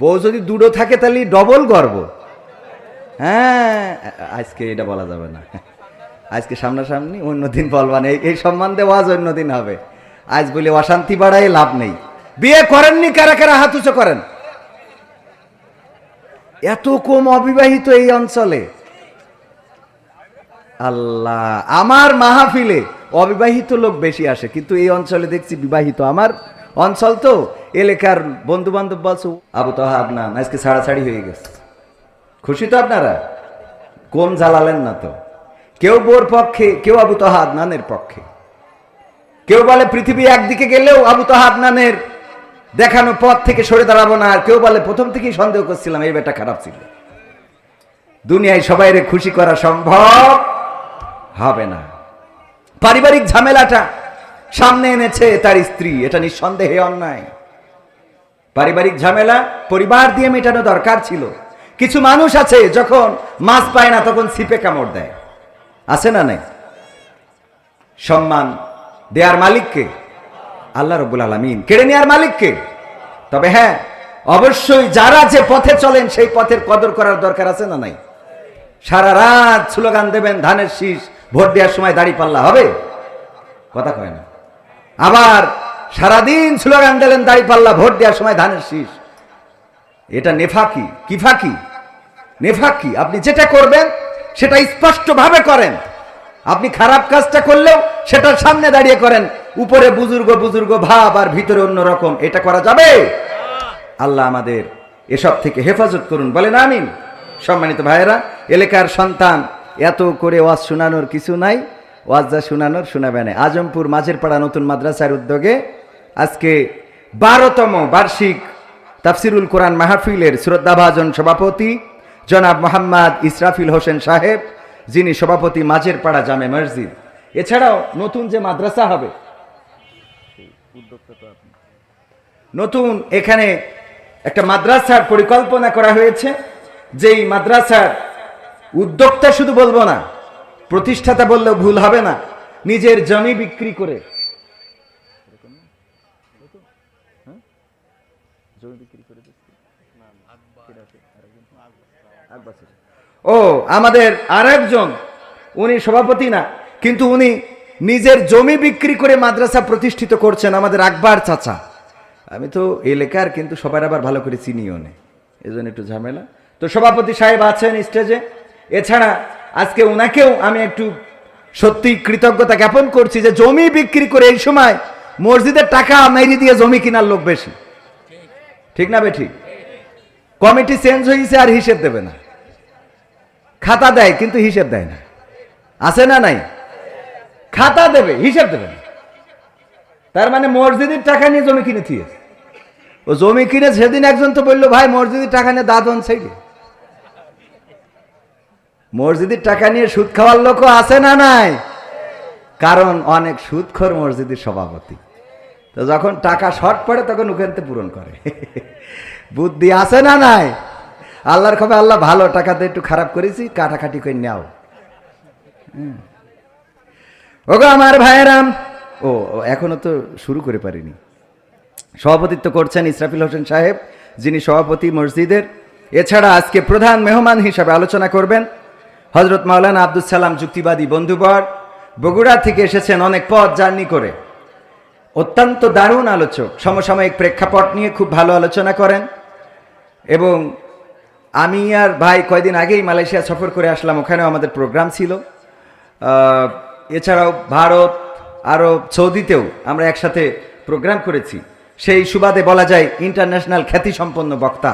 বউ যদি দুটো থাকে, তাহলে ডবল গর্ব। হ্যাঁ আজকে এটা বলা যাবে না। আজকে সামনাসামনি অন্যদিন বলবান, এই এই সম্বন্ধে ওয়াজ অন্যদিন হবে। আজ বলে অশান্তি বাড়ায় লাভ নেই। বিয়ে করেননি, কারা কারা হাত উঁচু করেন? এত কম অবিবাহিত এই অঞ্চলে। আল্লাহ, আমার মাহফিলে অবিবাহিত লোক বেশি আসে, কিন্তু এই অঞ্চলে দেখছি বিবাহিত। আমার অঞ্চল তো, এলাকার বন্ধু বান্ধব বলছো, আবু তো আপনার আজকে ছাড়াছাড়ি হয়ে গেছে। খুশি তো আপনারা? কম জ্বালালেন না তো? কেউ বোর পক্ষে, কেউ আবু তহা আদনানের পক্ষে। কেউ বলে পৃথিবী একদিকে গেলেও আবু তহা আদনানের দেখানো পথ থেকে সরে দাঁড়াবো না, আর কেউ বলে প্রথম থেকেই সন্দেহ করছিলাম, এই বেটা খারাপ ছিল। দুনিয়ায় সবাইরে খুশি করা সম্ভব হবে না। পারিবারিক ঝামেলাটা সামনে এনেছে তার স্ত্রী, এটা নিঃসন্দেহে অন্যায়। পারিবারিক ঝামেলা, পরিবার দিয়ে মেটানো দরকার ছিল। কিছু মানুষ আছে, যখন মাছ পায় না, তখন সিপে কামড় দেয়। আছে না নাই? সম্মান দেয়ার মালিককে? আল্লাহ রব্বুল আলমিন। কেড়ে নেওয়ার মালিককে? তবে হ্যাঁ অবশ্যই যারা যে পথে চলেন, সেই পথের কদর করার দরকার আছে না নাই? সারা রাত স্লোগান দেবেন, ধানের শীষ, ভোট দেওয়ার সময় দাড়ি পাল্লা হবে? কথা কয় না। আবার সারাদিন স্লোগান দিলেন, দাড়ি পাল্লা ভোট দেওয়ার সময় ধানের শীষ। এটা নেফাকি কি ফাঁকি নেফাকি? আপনি যেটা করবেন, সেটা স্পষ্টভাবে করেন। আপনি খারাপ কাজটা করলেও সেটার সামনে দাঁড়িয়ে করেন। উপরে বুজুর্গ বুজুর্গ ভাব আর ভিতরে অন্য রকম। এটা করা যাবে? আল্লাহ আমাদের এসব থেকে হেফাজত করুন। বলেন আমিন। সম্মানিত ভাইয়েরা, এলাকার সন্তান, এত করে ওয়াজ শোনানোর কিছু নাই। ওয়াজ শোনানোর শোনাবে না আজমপুর মাঝের পাড়া নতুন মাদ্রাসার উদ্যোগে আজকে বারোতম বার্ষিক তাফসিরুল কোরআন মাহফিলের শ্রদ্ধাভাজন সভাপতি জনাব মোহাম্মদ ইসরাফিল হোসেন সাহেব, যিনি সভাপতি মাঝের পাড়া জামে মসজিদ। এছাড়াও নতুন যে মাদ্রাসা হবে, নতুন এখানে একটা মাদ্রাসার পরিকল্পনা করা হয়েছে, যেই মাদ্রাসার উদ্যোক্তা শুধু বলব না প্রতিষ্ঠাতা বললেও ভুল হবে না। নিজের জমি বিক্রি করে। ও, আমাদের আর একজন উনি সভাপতি না, কিন্তু উনি নিজের জমি বিক্রি করে মাদ্রাসা প্রতিষ্ঠিত করছেন আমাদের আকবর চাচা। আমি তো এলাকার, কিন্তু সবার আবার ভালো করে চিনিও নেই এই জন্য একটু ঝামেলা। তো সভাপতি সাহেব আছেন স্টেজে এছাড়া আজকে ওনাকেও আমি একটু সত্যি কৃতজ্ঞতা জ্ঞাপন করছি যে জমি বিক্রি করে এই সময় মসজিদের টাকা মেরি দিয়ে জমি কেনার লোক বেশি। ঠিক না বে ঠিক কমিটি চেঞ্জ হয়েছে আর হিসেব দেবে না। খাতা দেয় কিন্তু হিসেব দেয় না। আছে না নাই? খাতা দেবে, হিসেব দেবে না। তার মানে মসজিদের টাকা নিয়ে জমি কিনে থিয়ে ও জমি কিনে সেদিন একজন তো বলল, ভাই, মসজিদের টাকা নিয়ে দাদন সাইডে মসজিদের টাকা নিয়ে সুদ খাওয়ার লোকও আছে না নাই? কারণ অনেক সুদখোর মসজিদের সভাপতি। তো যখন টাকা শর্ট পড়ে তখন ওখানতে পূরণ করে। বুদ্ধি আছে না নাই? আল্লাহর খবর আল্লাহ ভালো টাকাতে একটু খারাপ করেছি কাটাকাটি করে নেও। ওগো আমার ভাইয়েরাম ও ও, এখনও তো শুরু করে পারিনি। সভাপতিত্ব করছেন ইসরাফিল হোসেন সাহেব যিনি সভাপতি মসজিদের। এছাড়া আজকে প্রধান মেহমান হিসাবে আলোচনা করবেন। হজরত মাওলানা আব্দুল সালাম যুক্তিবাদী বন্ধুবর, বগুড়া থেকে এসেছেন অনেক পথ জার্নি করে। অত্যন্ত দারুণ আলোচক, সমসাময়িক প্রেক্ষাপট নিয়ে খুব ভালো আলোচনা করেন। এবং আমি আর ভাই কয়দিন আগেই মালয়েশিয়া সফর করে আসলাম, ওখানেও আমাদের প্রোগ্রাম ছিল। এছাড়াও ভারত আরও সৌদিতেও আমরা একসাথে প্রোগ্রাম করেছি। সেই সুবাদে বলা যায় ইন্টারন্যাশনাল খ্যাতিসম্পন্ন বক্তা।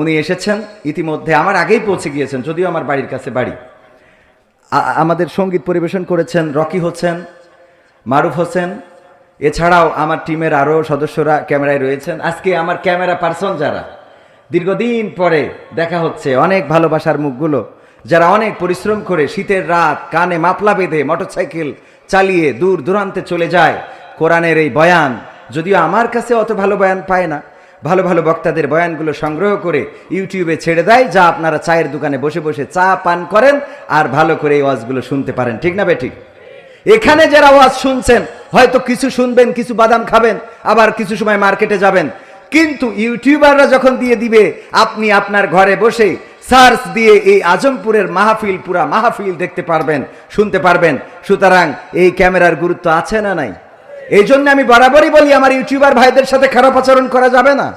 উনি এসেছেন, ইতিমধ্যে আমার আগেই পৌঁছে গিয়েছেন, যদিও আমার বাড়ির কাছে বাড়ি। আমাদের সংগীত পরিবেশন করেছেন রকি হোসেন, মারুফ হোসেন, এছাড়াও আমার টিমের আরও সদস্যরা ক্যামেরায় রয়েছেন। আজকে আমার ক্যামেরা পার্সন যারা, দীর্ঘদিন পরে দেখা হচ্ছে অনেক ভালোবাসার মুখগুলো, যারা অনেক পরিশ্রম করে শীতের রাত, কানে মাপলা বেঁধে মোটরসাইকেল চালিয়ে দূর দূরান্তে চলে যায়, কোরআনের এই বয়ান, যদিও আমার কাছে অত ভালো বয়ান পায় না। ভালো ভালো বক্তাদের বয়ানগুলো সংগ্রহ করে ইউটিউবে ছেড়ে দেয়, যা আপনারা চায়ের দোকানে বসে বসে চা পান করেন আর ভালো করে এই ওয়াজগুলো শুনতে পারেন, ঠিক না বেঠিক? এখানে যারা ওয়াজ শুনছেন, হয়তো কিছু শুনবেন, কিছু বাদাম খাবেন, আবার কিছু সময় মার্কেটে যাবেন। কিন্তু ইউটিউবাররা যখন দিয়ে দিবে, আপনি আপনার ঘরে বসে সার্চ দিয়ে এই আজমপুরের মাহফিল, পুরা মাহফিল দেখতে পারবেন, শুনতে পারবেন। সুতরাং এই ক্যামেরার গুরুত্ব আছে না নাই? এই জন্য আমি বরাবরই বলি, আমার ইউটিউবার ভাইদের সাথে খারাপ আচরণ করা যাবে না।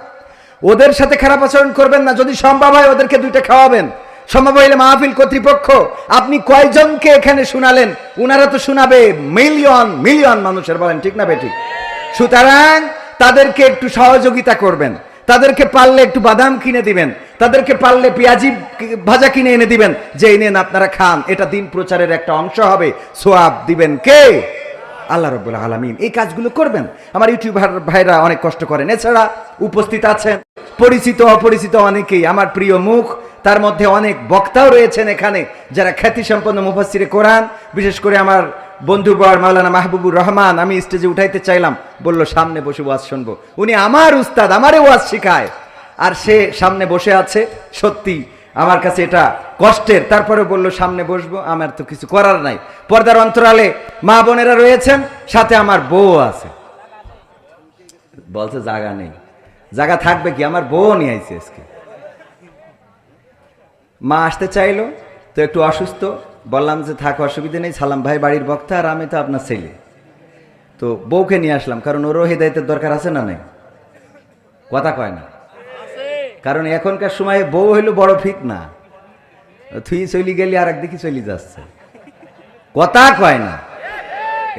ওদের সাথে খারাপ আচরণ করবেন না। যদি সম্ভব হয় ওদেরকে দুইটা খাওয়াবেন। সম্ভব হইলে মাহফিল কর্তৃপক্ষ, আপনি কয়জনকে এখানে শুনালেন? উনারা তো শোনাবে মিলিয়ন মিলিয়ন মানুষের, বলেন ঠিক না বেঠিক? সুতরাং তাদেরকে একটু সহযোগিতা করবেন। তাদেরকে পারলে একটু বাদাম কিনে দিবেন। তাদেরকে পারলে পেঁয়াজি ভাজা কিনে এনে দিবেন। যে এই নেন আপনারা খান। এটা দিন প্রচারের একটা অংশ হবে। সোয়াব দিবেন কে? আল্লাহ রব্বুল আলমিন এই কাজগুলো করবেন। আমার ইউটিউবার ভাইরা অনেক কষ্ট করেন। এছাড়া উপস্থিত আছেন পরিচিত অপরিচিত অনেকেই। আমার প্রিয় মুখ, তার মধ্যে অনেক বক্তাও রয়েছেন এখানে, যারা খ্যাতি সম্পন্ন মুফাসিরে কোরআন, বিশেষ করে আমার বন্ধু বর মাওলানা মাহবুবুর রহমান, আমি স্টেজে উঠাইতে চাইলাম, বলল, সামনে বসে ওয়াজ শুনব। উনি আমার উস্তাদ, আমারে ওয়াজ শিখায়। আর সে সামনে বসে আছে, সত্যি আমার কাছে এটা কষ্টের। তারপরে বলল, সামনে বসবো, আমার তো কিছু করার নাই। পর্দার অন্তরালে মা বোনেরা রয়েছেন, সাথে আমার বউ আছে। বলছে জায়গা নেই। জায়গা থাকবে কি? আমার বউ নিয়ে আইছে আজকে। মা আসতে চাইলো, তো একটু অসুস্থ। বললাম যে, থাক, অসুবিধা নেই, সালাম ভাই, বাড়ির বক্তা আর আমি তো আপনার ছেলে। তো বউকে নিয়ে আসলাম, কারণ ওরও হেদায়তের দরকার আছে না নাই? কথা কয় না। কারণ এখনকার সময়ে বউ হইল বড় ফিট না থুই চলি গেলি আর একদিকে চলি যাচ্ছে। কথা কয় না।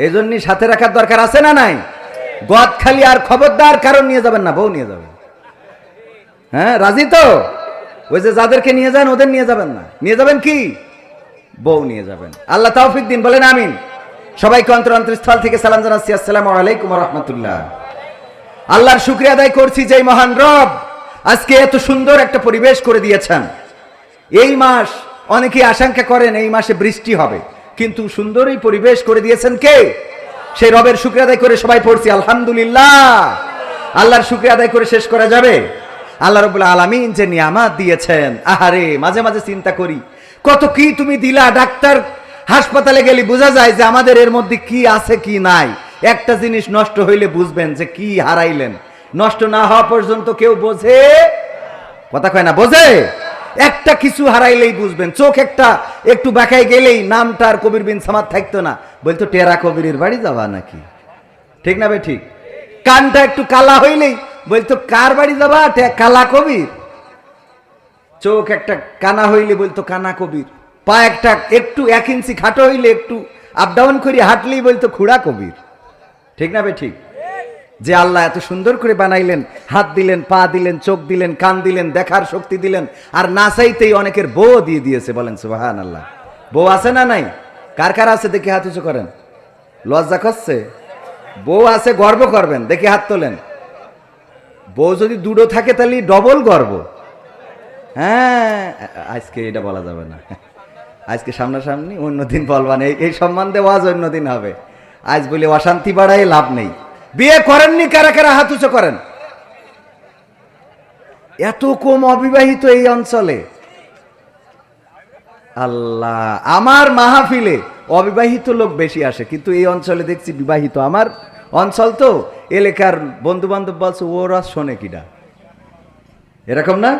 এই জন্যই সাথে রাখার দরকার আছে না নাই? গদ খালি আর খবরদার কারণ নিয়ে যাবেন না, বউ নিয়ে যাবেন। হ্যাঁ রাজি তো? ওই যে যাদেরকে নিয়ে যান, ওদের নিয়ে যাবেন না। নিয়ে যাবেন কি? বউ নিয়ে যাবেন। আল্লাহ তাওফিক দিন, বলেন আমিন। সবাইকে অন্তর অন্তরস্থল থেকে সালাম জানাচ্ছি। আসসালামু আলাইকুম রহমতুল্লাহ। আল্লাহর শুক্রিয়া আদায় করছি যে মহান রব। আজকে এত সুন্দর একটা পরিবেশ করে দিয়েছেন। এই মাস অনেকেই আশঙ্কা করেন এই মাসে বৃষ্টি হবে। কিন্তু সুন্দর এই পরিবেশ করে দিয়েছেন কে? সেই রবের শুক্রিয়া আদায় করে সবাই পড়ছি, আলহামদুলিল্লাহ। আল্লাহর শুক্রিয়া আদায় করে শেষ করা যাবে। আল্লাহ রবুল্লা আলমিন যে নিয়ামাত দিয়েছেন, আহারে, মাঝে মাঝে চিন্তা করি, কত কি তুমি দিলা ডাক্তার? হাসপাতালে গেলে বোঝা যায় যে আমাদের এর মধ্যে কি আছে, কি নাই। একটা জিনিস নষ্ট হইলে বুঝবেন যে কি হারাইলেন। নষ্ট না হওয়া পর্যন্ত কেউ বোঝে? কথা কয় না, বোঝে? একটা কিছু হারাইলেই বুঝবেন। চোখ একটা, একটু বাঁকাই গেলেই নামটা আর কবির বিন সামাদ থাকতো না। বলতো, টেরা কবিরের বাড়ি যাওয়া নাকি? ঠিক না বে, ঠিক? কানটা একটু কালা হইলেই বলতো, কার বাড়ি যাবা? কালা কবির? চোখ একটা কানা হইলে বলতো, কানা কবির। পা একটা একটু এক ইঞ্চি খাটো হইলে একটু আপ ডাউন করি, হাঁটলেই বলতো, খুড়া কবির। ঠিক না বে, ঠিক? যে আল্লাহ এত সুন্দর করে বানাইলেন, হাত দিলেন, পা দিলেন, চোখ দিলেন, কান দিলেন, দেখার শক্তি দিলেন, আর না চাইতেই অনেকের বউ দিয়ে দিয়েছে, বলেন সুবাহান আল্লাহ বউ আছে না নাই? কার কার আছে? দেখে হাত উঁচু করেন। লজ্জা করছে? বউ আছে, গর্ব করবেন, দেখে হাত তোলেন। বউ যদি দুটো থাকে, তাহলে ডবল গর্ব। হ্যাঁ আজকে এটা বলা যাবে না। আজকে সামনাসামনি অন্যদিন বলবান এই এই সম্বন্ধে ওয়াজ অন্যদিন হবে। আজ বলে অশান্তি বাড়ায় লাভ নেই। বিয়ে করেননি, কারা কারা হাত উঁচু করেন? এত কম অবিবাহিত এই অঞ্চলে। আল্লাহ, আমার মাহফিলে অবিবাহিত লোক বেশি আসে, কিন্তু এই অঞ্চলে দেখছি বিবাহিত। আমার অঞ্চল তো, এলাকার বন্ধু বান্ধব বলছে, ওরা শোনে কিনা এরকম না?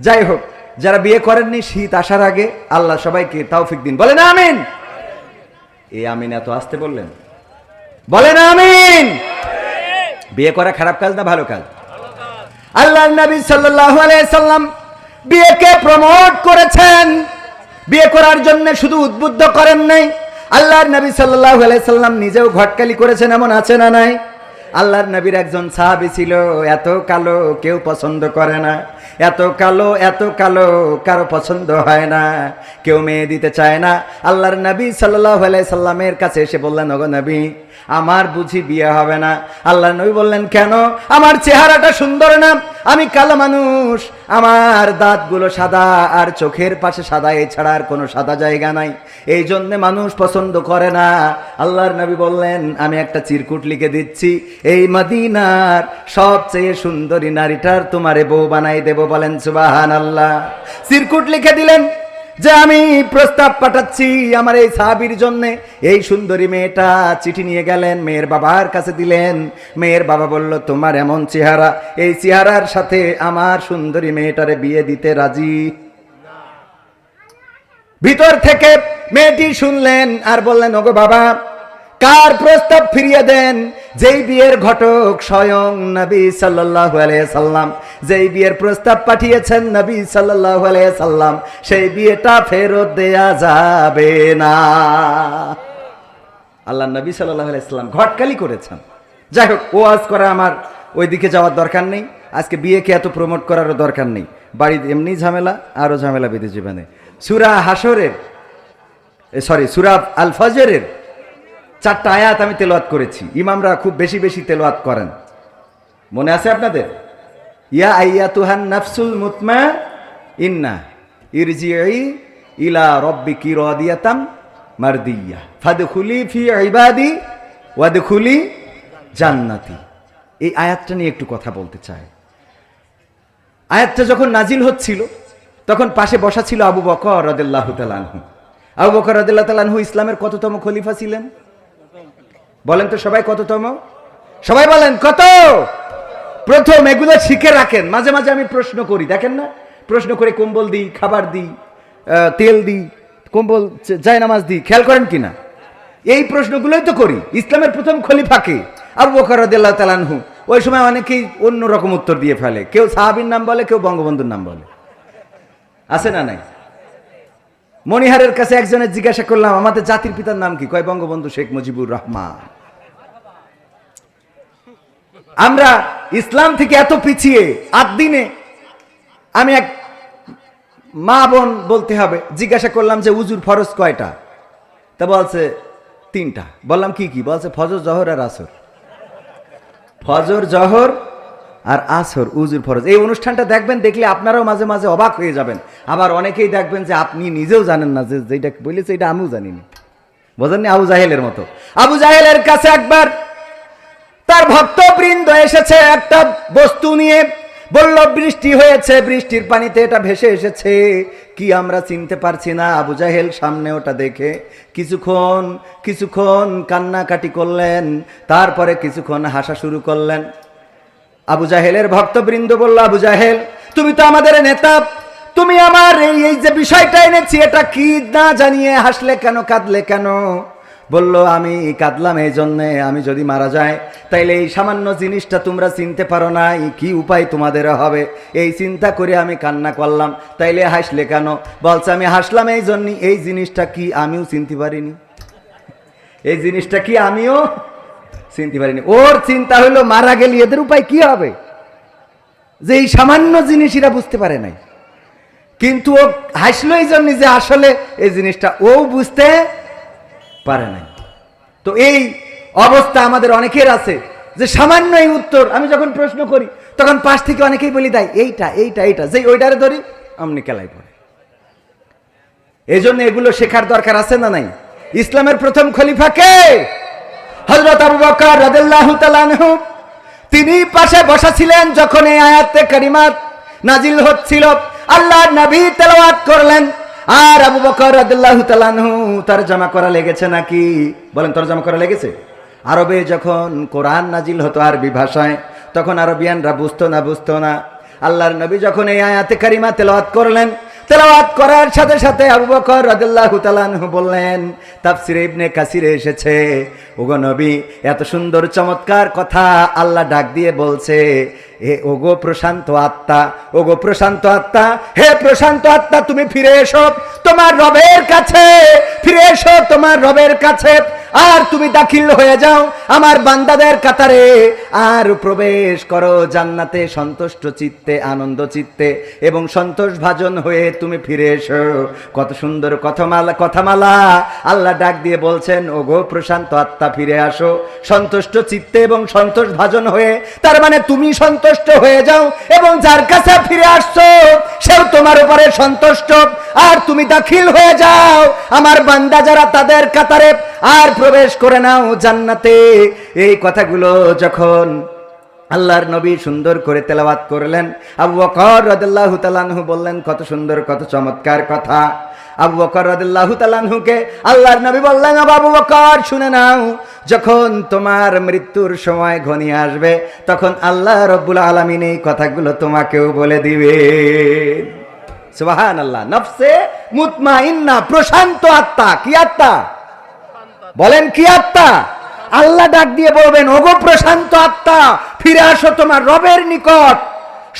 যাই হোক, যারা বিয়ে করেননি, শীত আসার আগে আল্লাহ সবাইকে তাওফিক দিন। বলেন আমিন। এই আমিন এত আসতে বললেন? বলেন আমিন। বিয়ে করা খারাপ কাজ না ভালো কাজ? আল্লাহ নবী সাল্লাল্লাহু আলাইহি সাল্লাম বিয়েকে প্রমোট করেছেন। বিয়ে করার জন্য শুধু উদ্বুদ্ধ করেন নাই। আল্লাহর নবী সাল্লাল্লাহু আলাইহি সাল্লাম নিজেও ঘটকালি করেছেন, এমন আছে না নাই? আল্লাহর নবীর একজন সাহাবী ছিল, এত কালো কেউ পছন্দ করে না। এত কালো এত কালো কারও পছন্দ হয় না। কেউ মেয়ে দিতে চায় না। আল্লাহর নবী সাল্লাল্লাহু আলাইহি সাল্লামের কাছে এসে বললেন, ওগো নবী আমার বুঝি বিয়ে হবে না। আল্লাহ নবী বললেন, কেন? আমার চেহারাটা সুন্দর না। আমি কালো মানুষ। আমার দাঁতগুলো সাদা আর চোখের পাশে সাদা, এছাড়া আর কোনো সাদা জায়গা নাই। এই জন্যে মানুষ পছন্দ করে না। আল্লাহর নবী বললেন, আমি একটা চিরকুট লিখে দিচ্ছি। এই মদিনার সবচেয়ে সুন্দরী নারীটার তোমারে বউ বানাই দেব বলেন সুবাহান আল্লাহ চিরকুট লিখে দিলেন। যে আমি প্রস্তাব পাঠাচ্ছি আমার এই সাহাবির জন্য। এই সুন্দরী মেয়েটা চিঠি নিয়ে গেলেন, মেয়ের বাবার কাছে দিলেন। মেয়ের বাবা বলল, তোমার এমন চেহারা, এই চেহারার সাথে আমার সুন্দরী মেয়েটারে বিয়ে দিতে রাজি? ভিতর থেকে মেয়েটি শুনলেন আর বললেন, ওগো বাবা কার প্রস্তাব ফিরিয়ে দেন? যেই বিয়ের ঘটক স্বয়ং নবী আলাইহি সাল্লাম। যেই বিয়ের প্রস্তাব পাঠিয়েছেন নবী আলাইহি সাল্লাম, সেই বিয়েটা ফেরত দেয়া যাবে না। আল্লাহ নবী আলাইহি সাল্লাম ঘটকালি করেছেন। যাই হোক, ওয়াজ করা আমার ওইদিকে যাওয়ার দরকার নেই। আজকে বিয়েকে এত প্রমোট করারও দরকার নেই। বাড়িতে এমনি ঝামেলা আরও ঝামেলা বেঁধে জীবনে সুরা হাসরের সরি সুরা আল ফজরের চারটা আয়াত আমি তেলাওয়াত করেছি। ইমামরা খুব বেশি বেশি তেলাওয়াত করেন। মনে আছে আপনাদের? ইয়া আইয়া তুহান নাফসুল মুতমা ইন্না ইরজিই ইলা রব্বিকি রাদিয়াতাম মারদিয়া ফাদখুলি ফি ইবাদি ওয়াদখুলি জান্নাতি। এই আয়াতটা নিয়ে একটু কথা বলতে চাই। আয়াতটা যখন নাজিল হচ্ছিল, তখন পাশে বসা ছিল আবু বকর রদেল্লাহ তালানহু আবু বকর রদেল্লাহ তালানহু ইসলামের কততম খলিফা ছিলেন? বলেন তো সবাই কততম? সবাই বলেন, কত? প্রথম এগুলো শিখে রাখেন। মাঝে মাঝে আমি প্রশ্ন করি, দেখেন না? প্রশ্ন করে কম্বল দিই, খাবার দিই তেল দিই, কম্বল যায় নামাজ দিই, খেয়াল করেন কিনা এই প্রশ্নগুলোই তো করি। ইসলামের প্রথম খলিফাকে আবু বকর রদিল্লাহ তালানহু ওই সময় অনেকেই অন্য রকম উত্তর দিয়ে ফেলে। কেউ সাহাবির নাম বলে, কেউ বঙ্গবন্ধুর নাম বলে। আছে না নাই? মনিহারের কাছে একজনের জিজ্ঞাসা করলাম, আমাদের জাতির পিতার নাম কি? কয়, বঙ্গবন্ধু শেখ মুজিবুর রহমান। আমরা ইসলাম থেকে এত পিছিয়ে, আট দিনে আমি এক মা বোন বলতে হবে, জিজ্ঞাসা করলাম যে উজুর ফরজ কয়টা? তা বলছে, তিনটা। বললাম, কি কি? বলছে, ফজর, জহর আর আসর। ফজর, জহর আর আসর, উজুর ফরজ। এই অনুষ্ঠানটা দেখবেন, দেখলে আপনারাও মাঝে মাঝে অবাক হয়ে যাবেন। আবার অনেকেই দেখবেন যে আপনি নিজেও জানেন না যে যেটা বলেছে, এটা আমিও জানিনি। বোঝেননি আবু জাহেলের মতো। আবু জাহেলের কাছে একবার তার ভক্তবৃন্দ এসেছে একটা বস্তু নিয়ে। বলল, বৃষ্টি হয়েছে, বৃষ্টির পানিতে এটা ভেসে এসেছে। কি আমরা চিনতে পারছি না? আবু জাহেল সামনে ওটা দেখে কিছুক্ষণ কিছুক্ষণ কান্নাকাটি করলেন। তারপরে কিছুক্ষণ হাসা শুরু করলেন। আবু জাহেলের ভক্তবৃন্দ বলল, আবু জাহেল, তুমি তো আমাদের নেতা। তুমি আমার এই এই যে বিষয়টা এনেছি, এটা কি না জানিয়ে হাসলে কেন, কাঁদলে কেন? বলল, আমি কাঁদলাম এই জন্যে, আমি যদি মারা যাই, তাইলে এই সামান্য জিনিসটা তোমরা চিনতে পারো না কি উপায় তোমাদের হবে। এই চিন্তা করে আমি কান্না করলাম, তাইলে হাসলে কেন? বলছে, আমি হাসলাম এই জন্যই এই জিনিসটা কি আমিও চিনতে পারিনি? এই জিনিসটা কি আমিও চিনতে পারিনি। ওর চিন্তা হলো মারা গেলে এদের উপায় কি হবে? যে এই সামান্য জিনিস এরা বুঝতে পারে নাই। কিন্তু ও হাসলো এই জন্য যে আসলে এই জিনিসটা ও বুঝতে পারে নাই। তো এই অবস্থা আমাদের অনেকের আছে, যে সামান্য এই উত্তর আমি যখন প্রশ্ন করি, তখন পাশ থেকে অনেকেই বলি দেয় এইটা এইটা এইটা, যেই ওইটারে ধরি, অমনি কেলাই পড়ে। এই জন্য এগুলো শেখার দরকার আছে না নাই? ইসলামের প্রথম খলিফা কে? হজরত আবু বকর রাদিয়াল্লাহু তাআলা আনহু, তিনি পাশে বসা ছিলেন যখন এই আয়াতে কারিমাত নাজিল হচ্ছিল। আল্লাহ নবী তেলাওয়াত করলেন। আর আবু বকর রাদিয়াল্লাহু তাআলা আনহু তরজমা করা লেগেছে নাকি? বলেন, তরজমা করা লেগেছে? আরবে যখন কোরআন নাজিল হতো আরবি ভাষায়, তখন আরবিয়ানরা বুঝতো না বুঝতো না। আল্লাহর নবী যখন এই আয়াতে কারিমা তেলাওয়াত করলেন তেলাওয়াত করার সাথে সাথে আবু বকর রাদিয়াল্লাহু তাআলা বললেন, তাফসিরে ইবনে কাসিরে এসেছে। ওগো নবী, এত সুন্দর চমৎকার কথা আল্লাহ ডাক দিয়ে বলছে, এ ওগো প্রশান্ত আত্মা, ওগো প্রশান্ত আত্মা, হে প্রশান্ত আত্মা, তুমি ফিরে এসো তোমার রবের কাছে, ফিরে এসো তোমার রবের কাছে। আর তুমি দাখিল হয়ে যাও আমার বান্দাদের কাতারে। আর প্রবেশ করো জান্নাতে, সন্তুষ্ট চিত্তে, আনন্দ চিত্তে এবং সন্তোষ ভাজন হয়ে তুমি ফিরে এসো। কত সুন্দর কথামালা কথামালা আল্লাহ ডাক দিয়ে বলছেন ও গো প্রশান্ত আত্মা, ফিরে আসো। সন্তুষ্ট চিত্তে এবং সন্তোষ ভাজন হয়ে, তার মানে তুমি সন্তুষ্ট হয়ে যাও এবং যার কাছে ফিরে আসছো, সেও তোমার উপরে সন্তুষ্ট। আর তুমি দাখিল হয়ে যাও, আমার বান্দা যারা তাদের কাতারে। আর প্রবেশ করে নাও জান্নাতে। এই কথাগুলো যখন আল্লাহর নবী সুন্দর করে তেলাওয়াত করলেন, আবু বকর রাদিয়াল্লাহু তাআলা আনহু বললেন, কত সুন্দর, কত চমৎকার কথা। আবু বকর রাদিল্লাহু তাআলাহুকে আল্লাহর নবী বললেন, আবু বকর, শুনে নাও, যখন তোমার মৃত্যুর সময় ঘনিয়ে আসবে, তখন আল্লাহ রব্বুল আলামিন এই কথাগুলো তোমাকেও বলে দিবে। সুবাহান আল্লাহ নফসে মুতমাইন্না, প্রশান্ত আত্মা, কি আত্মা? বলেন, কি আত্মা? আল্লাহ ডাক দিয়ে বলবেন, ওগো প্রশান্ত আত্মা, ফিরে আসো তোমার রবের নিকট।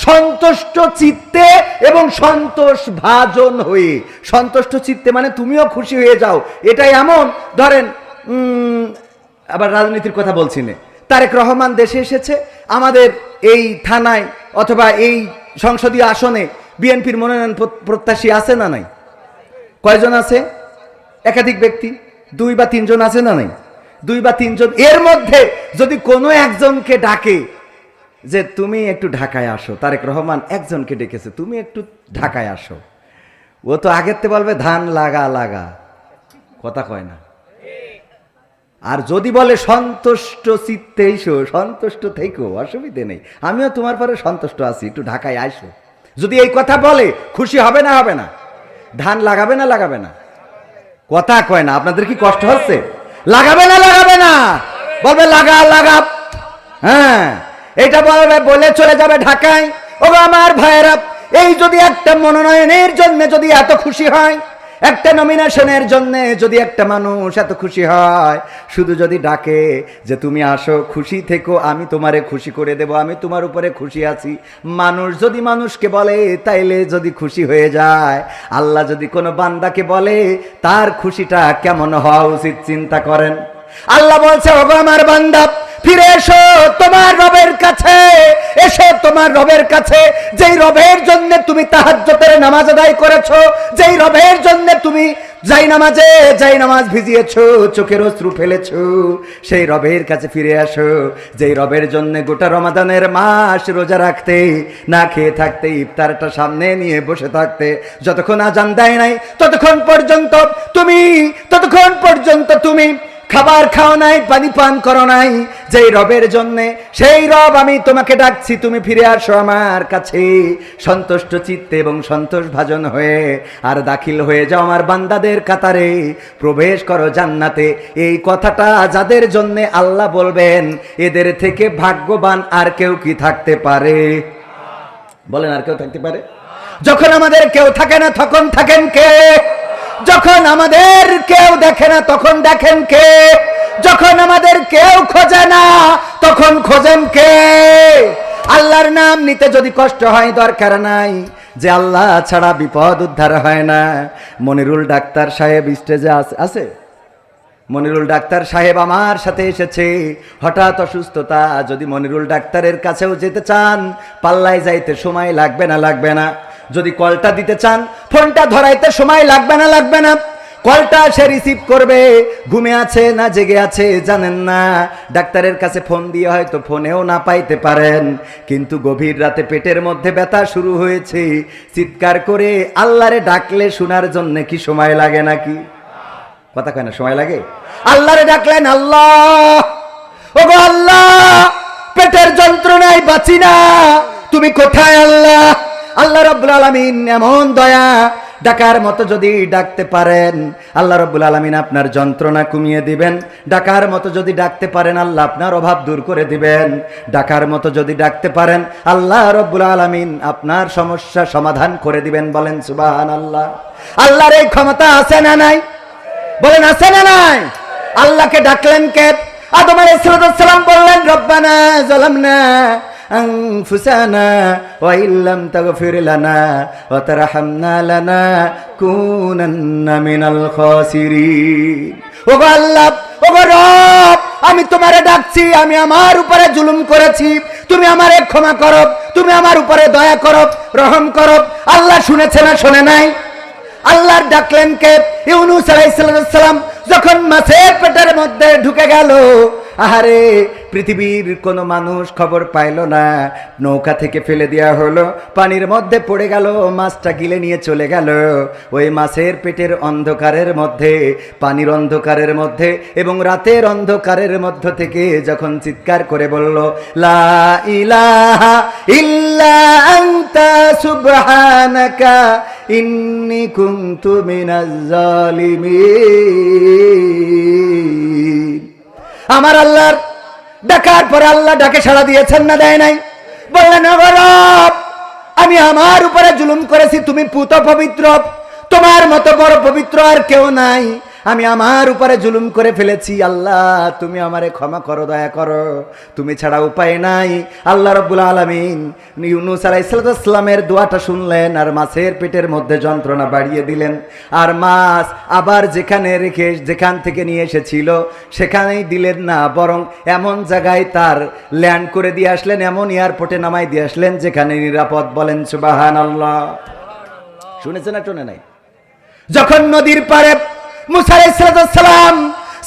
সন্তুষ্ট চিত্তে এবং সন্তোষ ভাজন হয়ে। সন্তুষ্ট চিত্তে মানে তুমিও খুশি হয়ে যাও। এটাই এমন, ধরেন আবার রাজনীতির কথা বলছি না। তারেক রহমান দেশে এসেছে, আমাদের এই থানায় অথবা এই সংসদীয় আসনে বিএনপির মনোনয়ন প্রত্যাশী আছে না নাই? কয়জন আছে? একাধিক ব্যক্তি? দুই বা তিনজন আছে না নাই? দুই বা তিনজন। এর মধ্যে যদি কোনো একজনকে ডাকে যে, তুমি একটু ঢাকায় আসো। তারেক রহমান একজনকে ডেকেছে, তুমি একটু ঢাকায় আসো। ও তো আগের তে বলবে, ধান লাগা লাগা। কথা কয় না। আর যদি বলে, সন্তুষ্ট চিত্তে এসো, সন্তুষ্ট থেকো, অসুবিধে নেই। আমিও তোমার পরে সন্তুষ্ট আছি, একটু ঢাকায় আসো যদি এই কথা বলে, খুশি হবে না হবে না। ধান লাগাবে না লাগাবে না। কথা কয় না, আপনাদের কি কষ্ট হচ্ছে? লাগাবে না লাগাবে না। বলবে, লাগা লাগাব হ্যাঁ এটা বলবে, বলে চলে যাবে ঢাকায়। ও আমার ভাইয়েরা, এই যদি একটা মনোনয়নের জন্য যদি এত খুশি হয় একটা নমিনেশনের জন্য যদি একটা মানুষ এত খুশি হয়, শুধু যদি ডাকে যে তুমি আসো, খুশি থেকো, আমি তোমারে খুশি করে দেব, আমি তোমার উপরে খুশি আছি। মানুষ যদি মানুষকে বলে, তাইলে যদি খুশি হয়ে যায়, আল্লাহ যদি কোনো বান্দাকে বলে, তার খুশিটা কেমন হওয়া উচিত চিন্তা করেন। আল্লাহ বলছে, ওগো আমার বান্দা ফিরে এসো তোমার রবের কাছে, এসো তোমার রবের কাছে। যেই রবের জন্য তুমি তাহাজ্জতের নামাজ আদায় করেছ, যেই রবের জন্য তুমি যাই নামাজে যাই নামাজ ভিজিয়েছো, চোখের অশ্রু ফেলেছো, সেই রবের কাছে ফিরে আসো। যেই রবের জন্য গোটা রমাদানের মাস রোজা রাখতে, না খেয়ে থাকতে, ইফতারটা সামনে নিয়ে বসে থাকতে, যতক্ষণ আজান দেয় নাই, ততক্ষণ পর্যন্ত তুমি, ততক্ষণ পর্যন্ত তুমি খাবার খাও নাই, পানি পান করো নাই। যেই রবের জন্যে, সেই রব আমি তোমাকে ডাকছি, তুমি ফিরে আসো আমার কাছে। সন্তুষ্ট চিত্তে এবং সন্তোষ ভাজন হয়ে আর দাখিল হয়ে যাও আমার বান্দাদের কাতারে। প্রবেশ করো জান্নাতে। এই কথাটা যাদের জন্যে আল্লাহ বলবেন, এদের থেকে ভাগ্যবান আর কেউ কি থাকতে পারে? বলেন, আর কেউ থাকতে পারে? যখন আমাদের কেউ থাকে না, তখন থাকেন কে? যখন আমাদের কেউ দেখে না, তখন দেখেন কে? যখন আমাদের কেউ খোঁজে না, তখন খোঁজেন কে? আল্লাহর নাম নিতে যদি কষ্ট হয়, দরকার নাই। যে আল্লাহ ছাড়া বিপদ উদ্ধার হয় না। মনিরুল ডাক্তার সাহেব স্টেজে আছে আছে? মনিরুল ডাক্তার সাহেব আমার সাথে এসেছে। হঠাৎ অসুস্থতা, যদি মনিরুল ডাক্তারের কাছেও যেতে চান, পাল্লায় যাইতে সময় লাগবে না লাগবে না। যদি কলটা দিতে চান, ফোনটা ধরাইতে সময় লাগবে না লাগবে না। কলটা সে রিসিভ করবে। ঘুমে আছে না জেগে আছে, জানেন না। ডাক্তারের কাছে ফোন দিয়ে হয়তো ফোনেও না পাইতে পারেন। কিন্তু গভীর রাতে পেটের মধ্যে ব্যথা শুরু হয়েছে। চিৎকার করে আল্লাহরে ডাকলে শোনার জন্য কি সময় লাগে নাকি? কথা কয় না, সময় লাগে? আল্লাহরে ডাকলেন, আল্লাহ! ওগো আল্লাহ! পেটের যন্ত্রণায় বাঁচি না। তুমি কোথায় আল্লাহ? আল্লাহ রব্বুল আলামিন এমন দয়া ডাকার মতো যদি ডাকতে পারেন, আল্লাহ রব্বুল আলামিন আপনার যন্ত্রণা কমিয়ে দিবেন। ডাকার মতো যদি ডাকতে পারেন, আল্লাহ আপনার অভাব দূর করে দিবেন। ডাকার মতো যদি ডাকতে পারেন, আল্লাহ রব্বুল আলামিন আপনার সমস্যা সমাধান করে দিবেন বলেন সুবাহান আল্লাহ আল্লাহর এই ক্ষমতা আছে না নাই? বলেন আছে না নাই? আল্লাহকে ডাকলেন কে? আদম আলাইহিস সালাম বললেন, রব্বানা জালামনা ওয়া তারহামনা লানা কুনান্না মিনাল খাসিরিন ওগো আল্লাহ, ওগো রব, আমি তোমারে ডাকছি, আমি আমার উপরে জুলুম করেছি। তুমি আমারে ক্ষমা করো, তুমি আমার উপরে দয়া করো, রহম করো। আল্লাহ শুনেছে না শোনে নাই? আল্লাহর ডাকলেন কে? ইউনুস আলাইহিস সালাম যখন মাছের পেটের মধ্যে ঢুকে গেল আহারে, পৃথিবীর কোনো মানুষ খবর পাইল না। নৌকা থেকে ফেলে দেওয়া হলো। পানির মধ্যে পড়ে গেল, মাছটা গিলে নিয়ে চলে গেল। ওই মাছের পেটের অন্ধকারের মধ্যে, পানির অন্ধকারের মধ্যে এবং রাতের অন্ধকারের মধ্য থেকে যখন চিৎকার করে বলল, লা ইলাহা ইল্লা আনতা সুবহানাকা, ইন্নি কুনতু মিনাজ জালিমিন আমার আল্লাহর ডাকার পরে আল্লাহ ডাকে সাড়া দিয়েছেন না দেয় নাই? বললেন "ও রব, আমি আমার উপরে জুলুম করেছি তুমি পুত পবিত্র তোমার মতো বড় পবিত্র আর কেউ নাই। আমি আমার উপরে জুলুম করে ফেলেছি, আল্লাহ, তুমি আমারে ক্ষমা করো, দয়া করো। তুমি ছাড়া উপায় নাই। আল্লাহ রব্বুল আলমিন ইউনুস আলাইসালামের দোয়াটা শুনলেন আর মাছের পেটের মধ্যে যন্ত্রণা বাড়িয়ে দিলেন। আর মাছ আবার যেখানে রেখে, যেখান থেকে নিয়ে এসেছিল, সেখানেই দিলেন না, বরং এমন জায়গায় তার ল্যান্ড করে দিয়ে আসলেন, এমন এয়ারপোর্টে নামাই দিয়ে আসলেন, যেখানে নিরাপদ বলেন সুবাহান আল্লাহ শুনেছে না শুনে নাই? যখন নদীর পারে মুসা সালাম,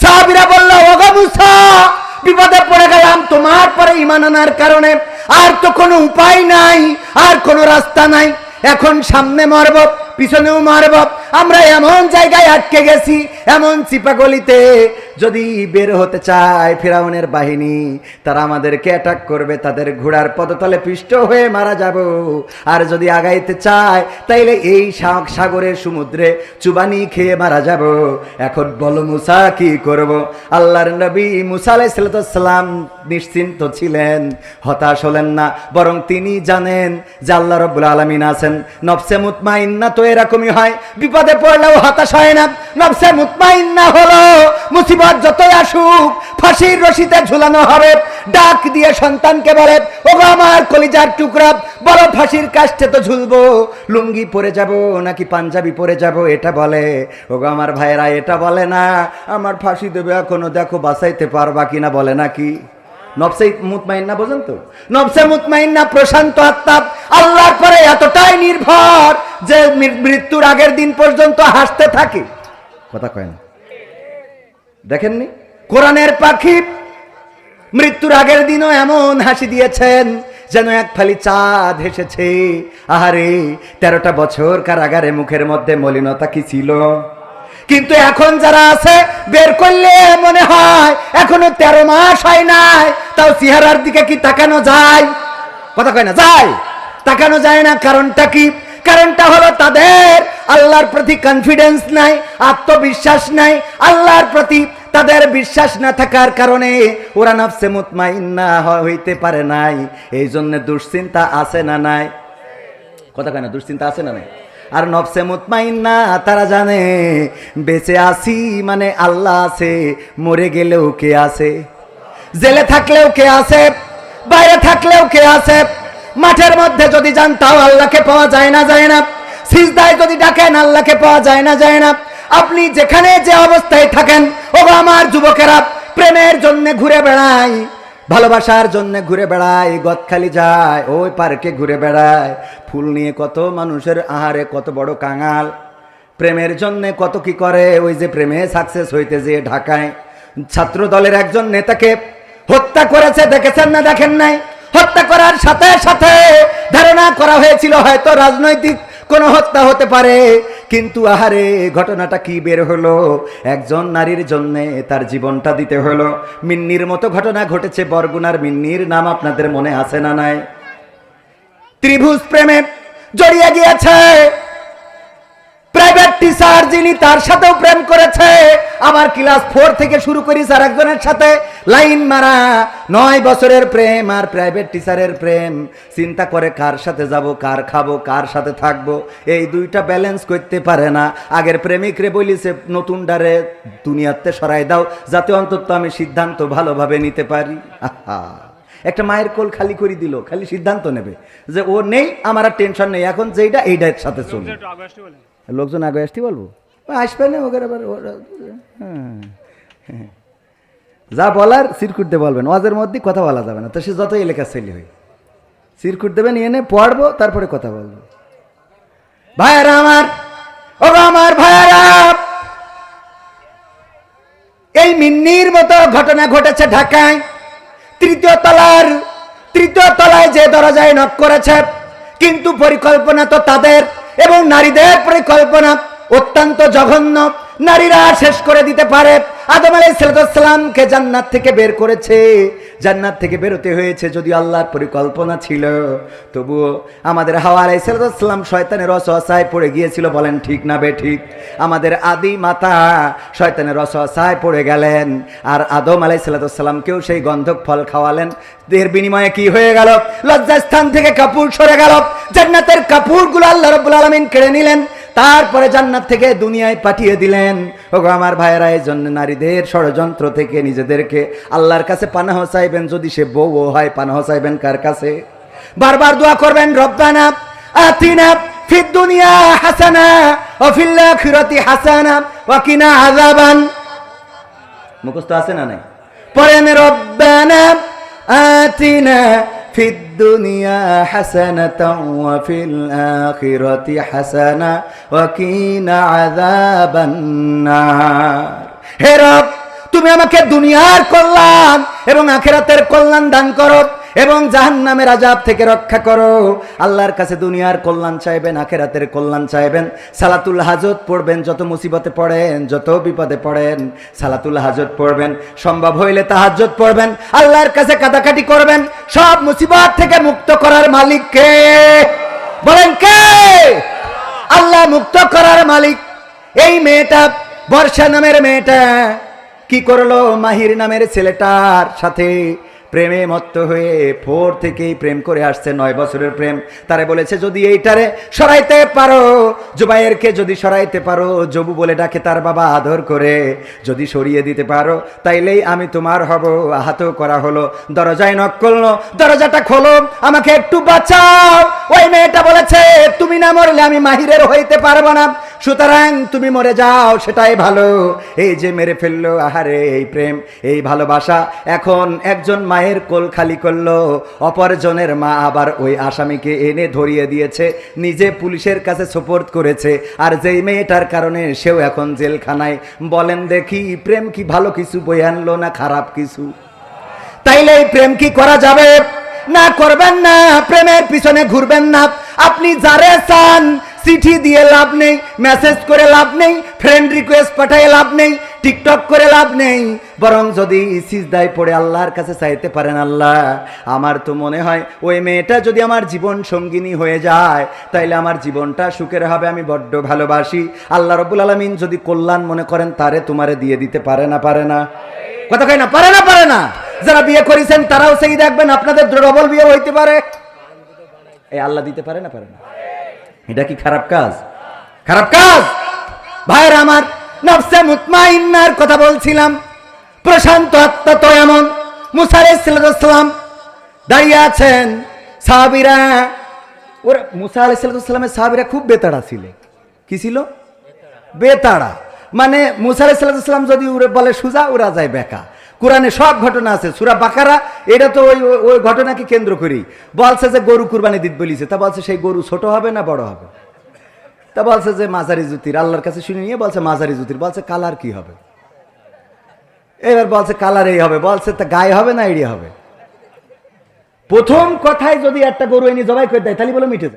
সাহাবিরা বলল, ওগো বিপদে পড়ে গেলাম, তোমার পরে ইমান আনার কারণে আর তো কোনো উপায় নাই, আর কোনো রাস্তা নাই। এখন সামনে মারব, পিছনেও মারব আমরা এমন জায়গায় আটকে গেছি, এমন চিপাগলিতে। যদি বের হতে চায় ফেরাউনের বাহিনী, তারা আমাদেরকে অ্যাটাক করবে, তাদের ঘোড়ার পদতলে পিষ্ট হয়ে মারা যাব। আর যদি আগাইতে চায়, তাইলে এই সা- সাগরের সমুদ্রে চুবানি খেয়ে মারা যাব। এখন বলো মুসা, কি করব? আল্লাহর নবী মুসা আলাইসালাম নিশ্চিন্ত ছিলেন, হতাশ হলেন না, বরং তিনি জানেন যে আল্লাহ রব্বুল আলমিন আছেন। নফসে মুতমাইন্না তো এরকমই হয়, বিপদে পড়লেও হতাশ হয় না। নফসে মুতমাইন্না হলো, মুসিবত যতই আসুক, ফাঁসির রশিতে ঝুলানো হবে। ডাক দিয়ে সন্তানকে বলে, ওগো আমার কলিজার টুকরা, বড় ফাঁসির কাষ্টে তো ঝুলবো, লুঙ্গি পরে যাব নাকি পাঞ্জাবি পরে যাব? এটা বলে, ওগো আমার ভাইয়েরা, এটা বলে না, আমার ফাঁসি দেবে এখনও, দেখো বাঁচাইতে পারবা কিনা? বলে নাকি নবসে মুতমাইন্না বোঝেন তো নবসে মুতমাইন্না প্রশান্ত আত্মা আল্লাহর পরে এতটাই নির্ভর যে মৃত্যুর আগের দিন পর্যন্ত হাসতে থাকে। কথা কয় না। দেখেননি? কোরআনের পাখি মৃত্যুর আগের দিনও এমন হাসি দিয়েছেন যেন এক ফালি চাঁদ হেসেছে। আহারে, তেরোটা বছর কারাগারে মুখের মধ্যে মলিনতা কি ছিল? কিন্তু এখন যারা আছে, বের করলে মনে হয় এখনও তেরো মাস হয় নাই। তাও চেহারার দিকে কি তাকানো যায়? কথা কয় না, যায়। তাকানো যায় না, কারণটা কি? কারণটা হলো তাদের আল্লাহর প্রতি কনফিডেন্স নাই, আত্মবিশ্বাস নাই। আল্লাহর প্রতি তাদের বিশ্বাস না থাকার কারণে ওরা নফসে মুতমাইন্না হইতে পারে নাই। এই জন্য দুশ্চিন্তা আছে না নাই? কথা কয় না, দুশ্চিন্তা আছে না নাই? আর নফসে মুতমাইন্না তারা জানে বেঁচে আসি মানে আল্লাহ আছে, মরে গেলেও কে আছে? জেলে থাকলেও কে আছে? বাইরে থাকলেও কে আছে? মাঠের মধ্যে যদি যান তাও আল্লাহকে পাওয়া যায় না যায় না। সিজদায় যদি ডাকেন, আল্লাহকে পাওয়া যায় না যায় না। আপনি যেখানে যে অবস্থায় থাকেন ও আমার যুবকেরা, প্রেমের জন্য ঘুরে বেড়ায় ভালোবাসার জন্য ঘুরে বেড়ায়, গদখালি যায়, ওই পার্কে ঘুরে বেড়ায়। ফুল নিয়ে কত মানুষের আহারে, কত বড় কাঙাল। প্রেমের জন্য কত কি করে, ওই যে প্রেমে সাকসেস হইতে যে ঢাকায়। ছাত্র দলের একজন নেতাকে হত্যা করেছে, দেখেছেন না, দেখেন নাই? হত্যা করার সাথে সাথে ধারণা করা হয়েছিল হয়তো রাজনৈতিক কোনো হত্যা হতে পারে। কিন্তু আহারে, ঘটনাটা কি বের হলো? একজন নারীর জন্য তার জীবনটা দিতে হলো। মিন্নির মতো ঘটনা ঘটেছে বরগুনার মিন্নির, নাম আপনাদের মনে আছে না নাই? ত্রিভুজ প্রেমে জড়িয়ে গিয়েছে। টিচার যিনি তার সাথেও প্রেম করেছে আবার ক্লাস ফোর থেকে শুরু করি স্যার একজনের সাথে। লাইন মারা, নয় বছরের প্রেম আর প্রাইভেট টিচারের প্রেম। চিন্তা করে কার সাথে যাব, কার খাব, কার সাথে থাকব? এই দুইটা ব্যালেন্স করতে পারে না। আগের প্রেমিকরে বলিছে, নতুন ডারে দুনিয়াতে সরাই দাও, যাতে অন্তত আমি সিদ্ধান্ত ভালোভাবে নিতে পারি। আহা একটা মায়ের কোল খালি করে দিল খালি সিদ্ধান্ত নেবে যে ও নেই আমার আর টেনশন নেই। এখন যেইটা এইটার সাথে চলবে। লোকজন আগে আসতে বলব? আসবে না ওকে আবার হ্যাঁ। যা বলার সিরকুট দিয়ে বলবেন। ওয়াজের মধ্যে কথা বলা যাবে না। তো সে যত এলাকা ছেলে হয়। সিরকুট দেবেন এনে পড়ব তারপরে কথা বলব। ভাইয়ারা আমার ও আমার ভাইয়ারা! এই মিন্নির মতো ঘটনা ঘটেছে ঢাকায়। তৃতীয় তলার, তৃতীয় তলায় যে দরজায় নক করেছে, কিন্তু পরিকল্পনা তো তাদের এবং নারীদের পরিকল্পনা অত্যন্ত জঘন্য। নারীরা শেষ করে দিতে পারে। আদম আলাই সালামকে জান্নাত থেকে বের করেছে। জান্নাত থেকে বেরোতে হয়েছে যদি আল্লাহর পরিকল্পনা ছিল। তবুও আমাদের হাওয়া আলাই সালাম শয়তানের রসহায় পড়ে গিয়েছিল বলেন ঠিক না বে ঠিক? আমাদের আদি মাতা শয়তানের রসহায় পড়ে গেলেন। আর আদম আলাই সালামকেও সেই গন্ধক ফল খাওয়ালেন। দেহের বিনিময়ে কি হয়ে গেল? লজ্জাস্থান থেকে কাপুর সরে গেল। জান্নাতের কাপুরগুলো আল্লাহ রব্বুল আলমিন কেড়ে নিলেন। তারপরে জান্নাত থেকে দুনিয়ায় পাঠিয়ে দিলেন। ওগো আমার ভাইয়েরা এই জন্য নারীদের ষড়যন্ত্র থেকে নিজেদেরকে আল্লাহর কাছে পানাহ চাইবেন। যদি সে বউ হয়, পানাহ চাইবেন কার কাছে? বারবার দোয়া করবেন, রব্বানা আতিনা ফিদ দুনিয়া হাসানা ও ফিল আখিরাতি হাসানা ওয়া কিনা আযাবান। মুখস্থ আছে না নাই? পড়েন, রব্বানা আতিনা ফিদ দুনিয়া حسنة وفي الآخرة حسنة হাসানা عذاب النار. হে রব, তুমি আমাকে দুনিয়ার কল্যাণ এবং আখেরাতের কল্যাণ দান করো। এবং জাহান্নামের আজাব থেকে রক্ষা করো। আল্লাহর কাছে দুনিয়ার কল্যাণ চাইবেন, আখেরাতের কল্যাণ চাইবেন। সালাতুল হাজত পড়বেন, যত মুসিবতে পড়েন, যত বিপদে পড়েন, সালাতুল হাজত পড়বেন। সম্ভব হইলে তাহাজ্জত পড়বেন, আল্লাহর কাছে কাটাকাটি করবেন। সব মুসিবত থেকে মুক্ত করার মালিক কে? বলেন কে? আল্লাহ মুক্ত করার মালিক। এই মেয়েটা বর্ষা নামের মেয়েটা। কি করল? মাহির নামের ছেলেটার সাথে প্রেমে মত্ত হয়ে ফোর থেকেই প্রেম করে আসছে নয় বছরের প্রেম। তারে বলেছে, যদি এইটারে সরাইতে পারো জুবাইয়েরকে যদি সরাইতে পারো জবু বলে ডাকে তার বাবা আদর করে। যদি সরিয়ে দিতে পারো, তাইলেই আমি তোমার হব। আহত করা হলো। দরজায় নক করল দরজাটা খোলো। আমাকে একটু বাঁচাও। ওই মেয়েটা বলেছে, তুমি না মরলে আমি মাহিরের হইতে পারব না। সুতরাং তুমি মরে যাও, সেটাই ভালো। এই যে মেরে ফেলল, আহারে, এই প্রেম, এই ভালোবাসা। এখন একজন মায়ের কোল খালি করল, অপরজনের মা আবার ওই আসামিকে এনে ধরিয়ে দিয়েছে, নিজে পুলিশের কাছে সোপোর্ট করেছে। আর যেই মেয়েটার কারণে সেও এখন জেলখানায়। বলেন দেখি, প্রেম কি ভালো কিছু বই আনলো না খারাপ কিছু? তাইলে এই প্রেম কি করা যাবে? না করবেন না, প্রেমের পিছনে ঘুরবেন না। আপনি যারে চান, চিঠি দিয়ে লাভ নেই মেসেজ করে লাভ নেই ফ্রেন্ড রিকোয়েস্ট পাঠিয়ে লাভ নেই টিকটক করে লাভ নেই। বরং যদি সিজদায় পড়ে আল্লাহর কাছে চাইতে পারেন আল্লাহ, আমার তো মনে হয় ওই মেয়েটা যদি আমার জীবন সঙ্গিনী হয়ে যায়, তাইলে আমার জীবনটা সুখের হবে, আমি বড্ড ভালোবাসি। আল্লাহ রব্বুল আলমিন যদি কল্যাণ মনে করেন, তারে তোমারে দিয়ে দিতে পারে না পারে না। কথা কয় না, পারে না পারে না। যারা বিয়ে করেছেন তারাও সেই দেখবেন, আপনাদের ডবল বিয়ে হইতে পারে। এই আল্লাহ দিতে পারে না পারে না? এটা কি খারাপ কাজ? খারাপ কাজ? ভাইয়ের আমার, নফসে মুতমাইন্নার কথা বলছিলাম। প্রশান্ত আত্মা তো এমন। মুসার ইসলাম দাঁড়িয়ে আছেন, সাহাবিরা। ওরা, মুসা আলাইসালামের সাহাবিরা খুব বেতাড়া ছিল। কি ছিল? বেতাড়া। মানে মুসা আলাইসাল্লাম যদি উড়ে বলে, সুজা ওরা যায় বেকা। কোরআনে সব ঘটনা আছে, সুরা বাকারা, এটা তো ওই, ওই- ঘটনাকে কেন্দ্র করি বলছে যে গরু কুরবানি দিত বলিছে, তা বলছে সেই গরু ছোট হবে না বড় হবে? তা বলছে যে মাঝারি জুতির, আল্লাহর কাছে শুনে নিয়ে বলছে মাঝারি জুতির, বলছে কালার কি হবে? এবার বলছে কালার এই হবে, বলছে তা গায়ে হবে না, এড়িয়ে হবে? প্রথম কথায় যদি একটা গরু এনে জবাই করে দেয়, তাহলে বলে মিটে